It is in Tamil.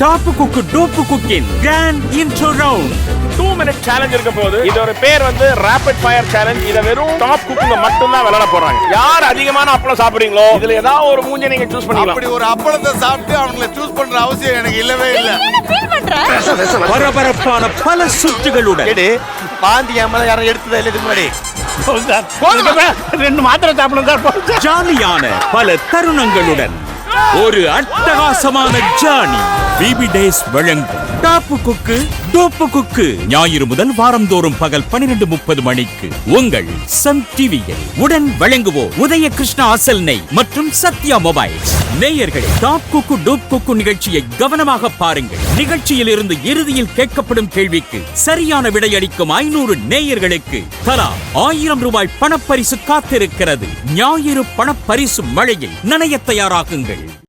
Top cook dupe குக்கின் grand intro round two minute challenge இருக்க போது இதோட பேர் வந்து ரேபிட் ஃபயர் சேலஞ்ச் இத வெறும் டாப் குக்குங்க மட்டும் தான் விளையாட போறாங்க. யார் அதிகமான அப்பளம் சாப்பிடுறீங்களோ இதுல ஏதாவது ஒரு மூஞ்ச நீங்க சூஸ் பண்ணிக்கலாம். அப்படி ஒரு அப்பளத்தை சாப்பிட்டு அவங்கள சூஸ் பண்ற அவசியம் எனக்கு இல்லவே இல்ல. பரபரப்பான பல சுற்றுகளுடன். எடு பாந்தி ஏமாத யாரும் எடுத்ததே இல்லை இதுக்கு முன்னாடி. ரெண்டு மாத்திரை சார். ஜாலியான பல தருணங்களுடன். ஒரு அட்டகாசமான ஜானி பிபி டேஸ் வழங்கும். Top cook dupe cook. ஞாயிறு முதல் வாரந்தோறும் பகல் பனிரெண்டு முப்பது மணிக்கு உங்கள் சன் டிவியில் உடன் வழங்குவோம் உதய கிருஷ்ணா அசல் நெய் மற்றும் சத்யா மொபைல்ஸ். நேயர்களே டாப் குக்கு டோப் குக்கு நிகழ்ச்சியை கவனமாக பாருங்கள். நிகழ்ச்சியில் இருந்து இறுதியில் கேட்கப்படும் கேள்விக்கு சரியான விடையளிக்கும் ஐநூறு நேயர்களுக்கு தலா ஆயிரம் ரூபாய் பணப்பரிசு காத்திருக்கிறது. ஞாயிறு பணப்பரிசு மழையில் நனைய தயாராகுங்கள்.